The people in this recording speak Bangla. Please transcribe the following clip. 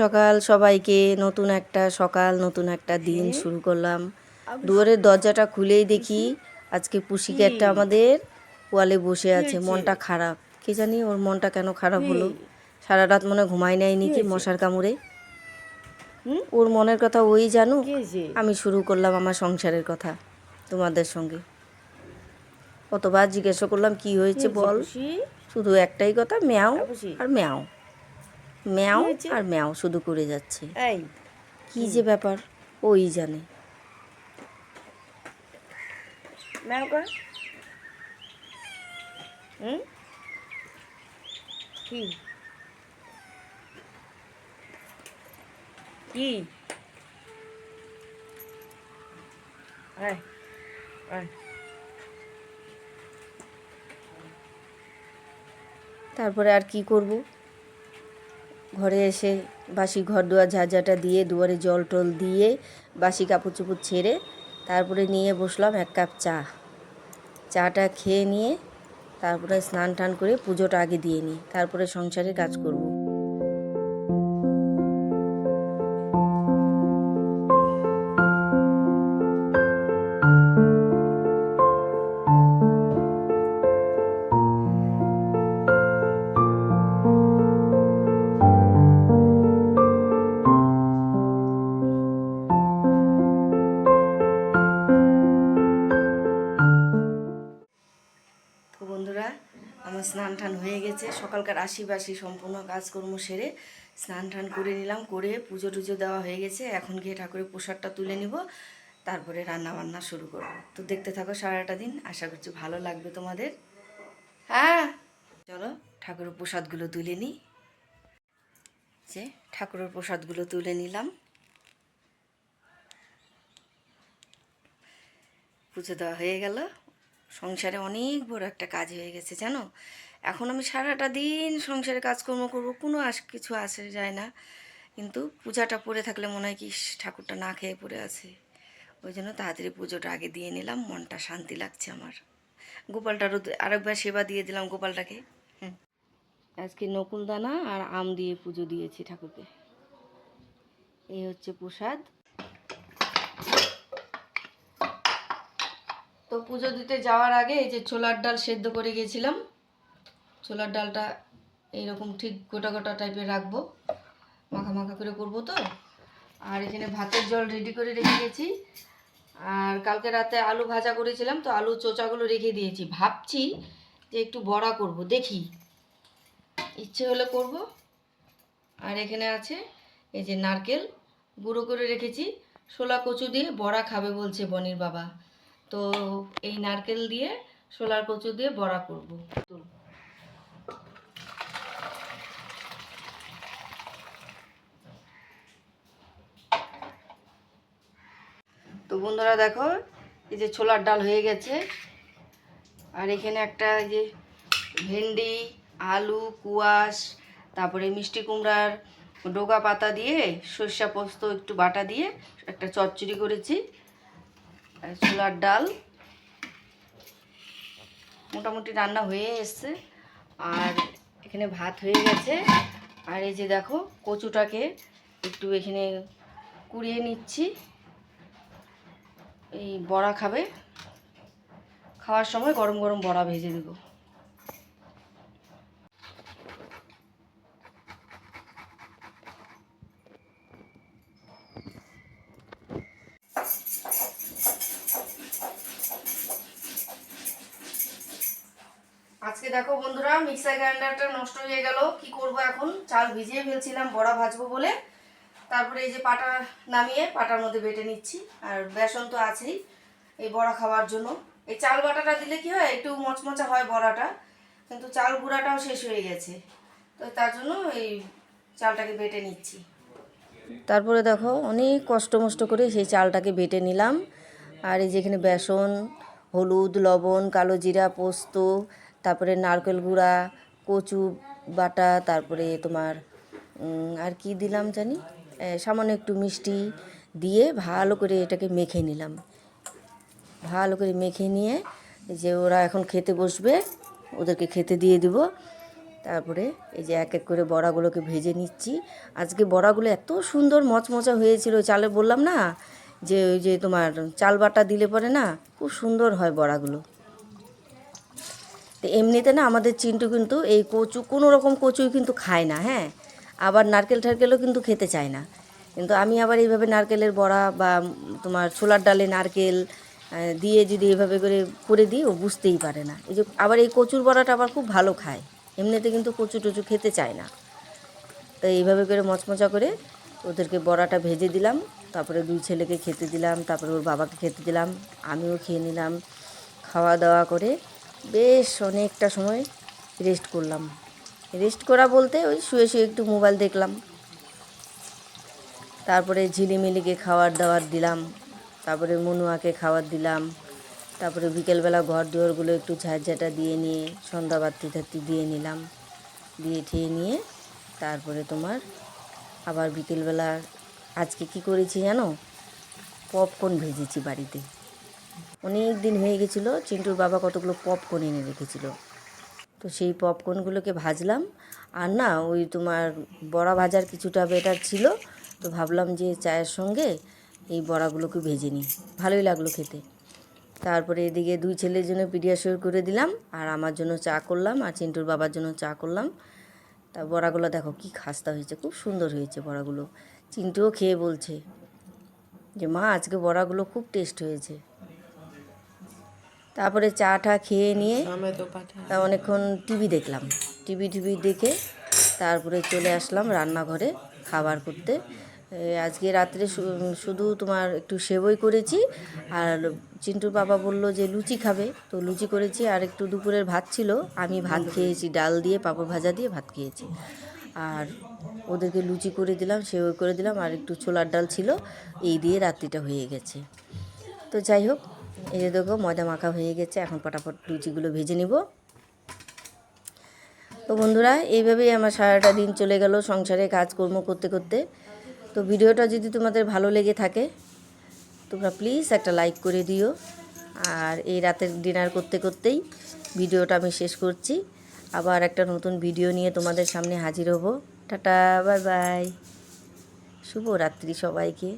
সকাল সবাইকে নতুন একটা সকাল নতুন একটা দিন শুরু করলাম। দুয়ারের দরজাটা খুলেই দেখি আজকে পুষিকে একটা আমাদের ওয়ালে বসে আছে মনটা খারাপ। কে জানি ওর মনটা কেন খারাপ হলো। সারা রাত মনে হয় ঘুমাই নেয়নি কি মশার কামড়ে। ওর মনের কথা ওই জানুক। আমি শুরু করলাম আমার সংসারের কথা তোমাদের সঙ্গে। কতবার জিজ্ঞাসা করলাম কি হয়েছে বল? শুধু একটাই কথা ম্যাও আর ম্যাও। ম্যাও আর ম্যাও শুধু করে যাচ্ছে। এই কি যে ব্যাপার ওই জানে। ম্যাম কর। হুম? কি? কি? তারপরে আর কি করব? ঘরে এসে বাসি ঘর দুয়ার ঝাঁঝাটা দিয়ে দুয়ারে জল টল দিয়ে বাসি কাপড় চুপড় ছেড়ে তারপরে নিয়ে বসলাম এক কাপ চা। চাটা খেয়ে নিয়ে তারপরে স্নান টান করে পুজোটা আগে দিয়ে নিই, তারপরে সংসারে কাজ করব। হয়ে গেছে। সকালকার আশি বাসি সম্পূর্ণ কাজকর্ম সেরে স্নান টান করে নিলাম, করে পুজো টুজো দেওয়া হয়ে গেছে। এখন গিয়ে ঠাকুরের প্রসাদটা তুলে নিব, তারপরে রান্না বান্না শুরু করব। তো দেখতে থাকো সারাটা দিন, আশা করছি ভালো লাগবে তোমাদের। হ্যাঁ চলো ঠাকুরের প্রসাদগুলো তুলে নিই। যে ঠাকুরের প্রসাদগুলো তুলে নিলাম। পুজো দেওয়া হয়ে গেল। সংসারে অনেক বড় একটা কাজ হয়ে গেছে, জানো? এখন আমি সারাটা দিন সংসারে কাজকর্ম করব, কোনো আস কিছু আসে যায় না। কিন্তু পূজাটা পড়ে থাকলে মনে হয় কি ঠাকুরটা না খেয়ে পড়ে আছে। ওই জন্য তাড়াতাড়ি পুজোটা আগে দিয়ে নিলাম, মনটা শান্তি লাগছে আমার। গোপালটারও আরেকবার সেবা দিয়ে দিলাম গোপালটাকে। আজকে নকুল দানা আর আম দিয়ে পুজো দিয়েছি ঠাকুরকে। এই হচ্ছে প্রসাদ। তো পুজো দিতে যাওয়ার আগে এই যে ছোলার ডাল সেদ্ধ করে গেছিলাম। ছোলার ডালটা এইরকম ঠিক গোটা গোটা টাইপের রাখব। মাখা মাখা করে করব তো। আর এখানে ভাতের জল রেডি করে রেখে গেছি আর কালকে রাতে আলু ভাজা করেছিলাম, তো আলু চোচাগুলো রেখে দিয়েছি। ভাবছি যে একটু বড়া করব, দেখি। ইচ্ছে হলে করব। আর এখানে আছে এই যে নারকেল গুঁড়ো করে রেখেছি। শোলা কচু দিয়ে বড়া খাবে বলছে বনির বাবা। তো এই নারকেল দিয়ে শোলার কচু দিয়ে বড়া করব। বন্ধুরা দেখো, এই যে ছোলার ডাল হয়ে গেছে। আর এখানে একটা এই যে ভেন্ডি, আলু, কুয়াশ, তারপরে মিষ্টি কুমড়ার ডোকা পাতা দিয়ে সর্ষা পোস্ত একটু বাটা দিয়ে একটা চচ্চড়ি করেছি। ছোলার ডাল মোটামুটি রান্না হয়ে এসছে। আর এখানে ভাত হয়ে গেছে। আর এই যে দেখো কচুটাকে একটু এখানে কুড়িয়ে নিচ্ছি। এই বড়া খাবে। খাওয়ার সময় গরম গরম বড়া ভেজে দেবো আজকে দেখো বন্ধুরা, মিক্সার গ্রাইন্ডারটা নষ্ট হয়ে গেল। কি করব এখন? চাল ভিজিয়ে ফেলছিলাম, বড়া ভাজবো বলে। তারপরে এই যে পাটা নামিয়ে পাটার মধ্যে বেটে নিচ্ছি। আর বেসন তো আছেই এই বড়া খাওয়ার জন্য। এই চাল বাটাটা দিলে কি হয়, একটু মচমচা হয় বড়াটা, কিন্তু চাল গুঁড়াটাও শেষ হয়ে গেছে। তো তার জন্য এই চালটাকে বেটে নিচ্ছি। তারপরে দেখো, অনেক কষ্ট মষ্ট করে সেই চালটাকে বেটে নিলাম। আর এই যেখানে বেসন, হলুদ, লবণ, কালো জিরা, পোস্ত, তারপরে নারকেল গুঁড়া, কচু বাটা, তারপরে তোমার আর কি দিলাম জানি? সামান্য একটু মিষ্টি দিয়ে ভালো করে এটাকে মেখে নিলাম। ভালো করে মেখে নিয়ে যে ওরা এখন খেতে বসবে, ওদেরকে খেতে দিয়ে দিব। তারপরে এই যে এক এক করে বড়াগুলোকে ভেজে নিচ্ছি। আজকে বড়াগুলো এত সুন্দর মচমচা হয়েছিল, চালে বললাম না? যে ওই যে তোমার চাল বাটা দিলে পরে না খুব সুন্দর হয় বড়াগুলো। তো এমনিতে না আমাদের চিন্টু কিন্তু এই কচু, কোনো রকম কচুই কিন্তু খায় না হ্যাঁ? আবার নারকেল টারকেলও কিন্তু খেতে চায় না। কিন্তু আমি আবার এইভাবে নারকেলের বড়া বা তোমার ছোলার ডালে নারকেল দিয়ে যদি এভাবে করে করে দিই, ও বুঝতেই পারে না। এই যে আবার এই কচুর বড়াটা আবার খুব ভালো খায়। এমনিতে কিন্তু কচু টচু খেতে চায় না। তো এইভাবে করে মচমচা করে ওদেরকে বড়াটা ভেজে দিলাম, তারপরে দুই ছেলেকে খেতে দিলাম, তারপরে ওর বাবাকে খেতে দিলাম, আমিও খেয়ে নিলাম। খাওয়া দাওয়া করে বেশ অনেকটা সময় রেস্ট করলাম। রেস্ট করা বলতে ওই শুয়ে শুয়ে একটু মোবাইল দেখলাম। তারপরে ঝিলিমিলিকে খাবার দাবার দিলাম, তারপরে মনুয়াকে খাবার দিলাম, তারপরে বিকেলবেলা ঘর দুয়ারগুলো একটু ঝাঁঝাটা দিয়ে নিয়ে, সন্ধ্যা বাতি টাতি দিয়ে নিলাম, দিয়ে ঠিয়ে নিয়ে তারপরে তোমার আবার বিকেলবেলা আজকে কি করেছি জানো? পপকর্ন ভেজেছি বাড়িতে। অনেক দিন হয়ে গেছিল, চিন্টুর বাবা কতগুলো পপকর্ন এনে রেখেছিল। তো সেই পপকর্নগুলোকে ভাজলাম। আর না, ওই তোমার বড়া ভাজার কিছুটা বেটার ছিল, তো ভাবলাম যে চায়ের সঙ্গে এই বড়াগুলোকে ভেজে নিই। ভালোই লাগল খেতে। তারপরে এদিকে দুই ছেলের জন্য পিডিয়াশোর করে দিলাম, আর আমার জন্য চা করলাম, আর চিন্টুর বাবার জন্য চা করলাম। তা বড়াগুলো দেখো কি খাস্তা হয়েছে, খুব সুন্দর হয়েছে বড়াগুলো। চিন্টুও খেয়ে বলছে যে, মা, আজকে বড়াগুলো খুব টেস্ট হয়েছে। তারপরে চা টা খেয়ে নিয়ে অনেকক্ষণ টিভি দেখলাম। টিভি টিভি দেখে তারপরে চলে আসলাম রান্নাঘরে খাবার করতে। আজকে রাত্রে শুধু তোমার একটু সেবই করেছি আর চিন্টুর বাবা বলল যে লুচি খাবে। তো লুচি করেছি আর একটু দুপুরের ভাত ছিল। আমি ভাত খেয়েছি ডাল দিয়ে পাঁপড় ভাজা দিয়ে ভাত খেয়েছি। আর ওদেরকে লুচি করে দিলাম সেবই করে দিলাম আর একটু ছোলার ডাল ছিল। এই দিয়ে রাত্রিটা হয়ে গেছে। তো যাই হোক এই যে দেখো, ময়দা মাখা হয়ে গেছে। এখন পটাপট লুচিগুলো ভেজে নিব। তো বন্ধুরা, এইভাবেই আমার সারাটা দিন চলে গেল, সংসারে কাজকর্ম করতে করতে। তো ভিডিওটা যদি তোমাদের ভালো লেগে থাকে, তোমরা প্লিজ একটা লাইক করে দিও। আর এই রাতের ডিনার করতে করতেই ভিডিওটা আমি শেষ করছি। আবার একটা নতুন ভিডিও নিয়ে তোমাদের সামনে হাজির হব। টাটা বাই বাই শুভরাত্রি সবাইকে।